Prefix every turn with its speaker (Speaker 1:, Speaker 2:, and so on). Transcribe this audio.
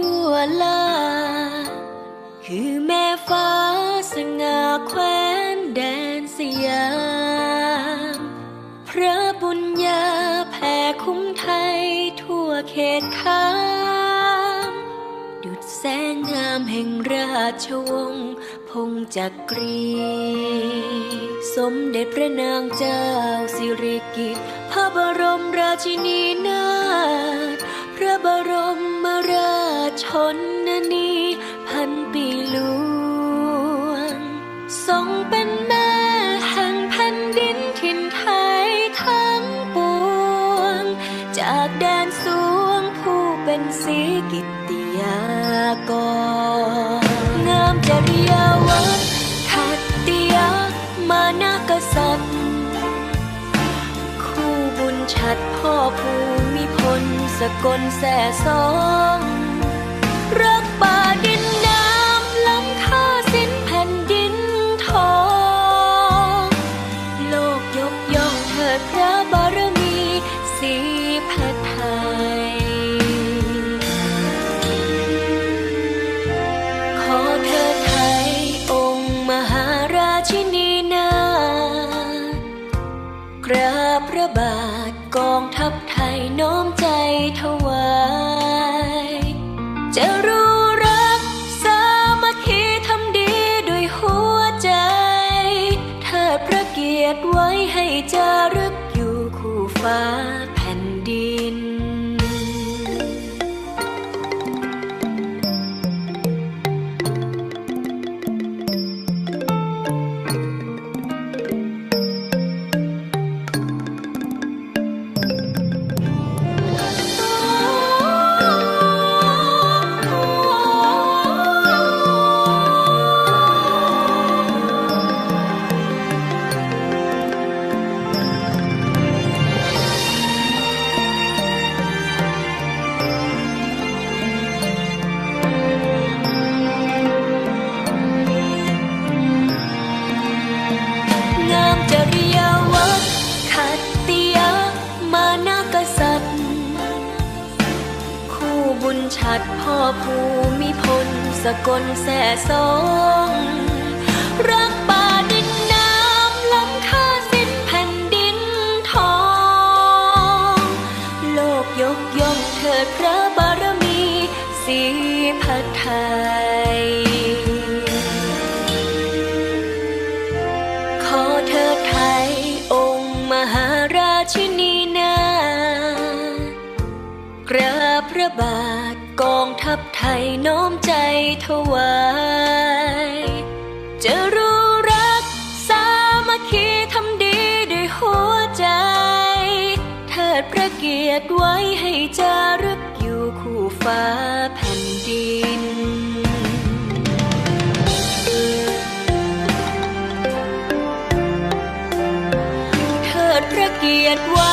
Speaker 1: ทั่วลา คือแม่ฟ้าสง่าแคว้นแดนสยาม พระบุญญาแผ่คุ้มไทยทั่วเขตขามดุดแสงงามแห่งราชวงศ์พงจักรี สมเด็จพระนางเจ้าสิริกิติ์พระบรมราชินีนาถพระบรม ชชนนีพันปีหลวงทรงเป็นแม่แห่งแผ่นดินถิ่นไทยทั้งปวง จากแดนสวงผู้เป็นสีกิติยากรงามจริยาวัดขัตติยะมานากษัตริย์ คู่บุญชัดพ่อภูมิพลสกลแส่สอง รักป่าดินน้ำล้ำค่าสิ้นแผ่นดินทอง โลกยกย่องเถิดพระบารมีสีพระไทย ขอเธอไทยองค์มหาราชินีนา กราบพระบาท จะรู้รักสามัคคีทำดีด้วยหัวใจเทิดพระเกียรติไว้ให้จารึกอยู่คู่ฟ้า จริยาวัดขัตติยมานากษัตริย์ คู่บุญชัดพ่อภูมิพลสกลแส่สองรักป่าดินน้ำล้ำค่าสิ้นแผ่นดินทอง โลกยกย่องเถิดพระบารมีสีพระไทย บาทกองทัพไทยน้อมใจถวาย จะรู้รักสามัคคีทำดีด้วยหัวใจ เทิดพระเกียรติไว้ให้จารึกอยู่คู่ฟ้าแผ่นดินเทิดพระเกียรติไว้